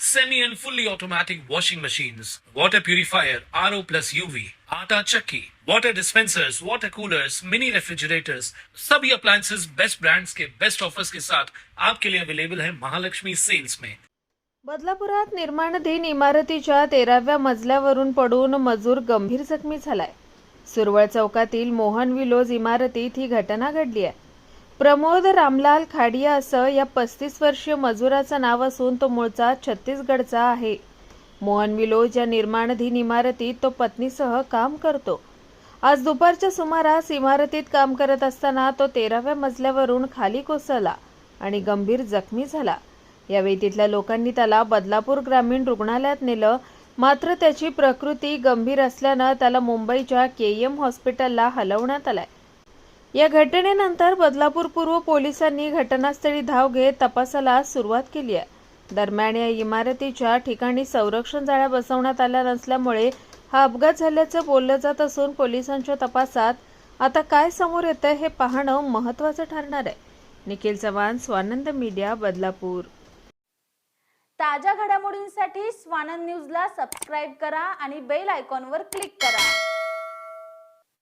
semi and fully automatic washing machines, water purifier, RO plus UV, आटा चक्की, water dispensers, water coolers, mini refrigerators, सभी appliances. Best brands के best offers के साथ आपके लिए अवेलेबल है महालक्ष्मी सेल्स में बदलापुरात निर्माणाधीन इमारतीच्या तेराव्या मजल्यावरून पडून मजूर गंभीर जखमी झालाय. सुरवळ चौकातील मोहन विलोज इमारतीत ही घटना घडली आहे. प्रमोद रामलाल खाडिया असं या पस्तीस वर्षीय मजुराचं नाव असून तो मूळचा छत्तीसगडचा आहे. मोहन विलोज या निर्माणाधीन इमारतीत तो पत्नीसह काम करतो. आज दुपारच्या सुमारास इमारतीत काम करत असताना तो तेराव्या मजल्यावरून खाली कोसळला आणि गंभीर जखमी झाला. यावेळी तिथल्या लोकांनी त्याला बदलापूर ग्रामीण रुग्णालयात नेलं. मात्र त्याची प्रकृती गंभीर असल्यानं त्याला मुंबईच्या के एम हॉस्पिटलला हलवण्यात आलाय. या घटनेनंतर बदलापूर पूर्व पोलिसांनी घटनास्थळी धाव घेत तपासाला सुरुवात केली आहे. दरम्यान या इमारतीच्या ठिकाणी संरक्षण जाळ्या बसवण्यात आल्या नसल्यामुळे हा अपघात झाल्याचं बोललं जात असून पोलिसांच्या तपासात आता काय समोर येतं हे पाहणं महत्वाचं ठरणार आहे. निखिल चव्हाण स्वानंद मीडिया बदलापूर. ताज्या घडामोडींसाठी स्वानंद न्यूजला सबस्क्राईब करा आणि बेल आयकॉनवर क्लिक करा.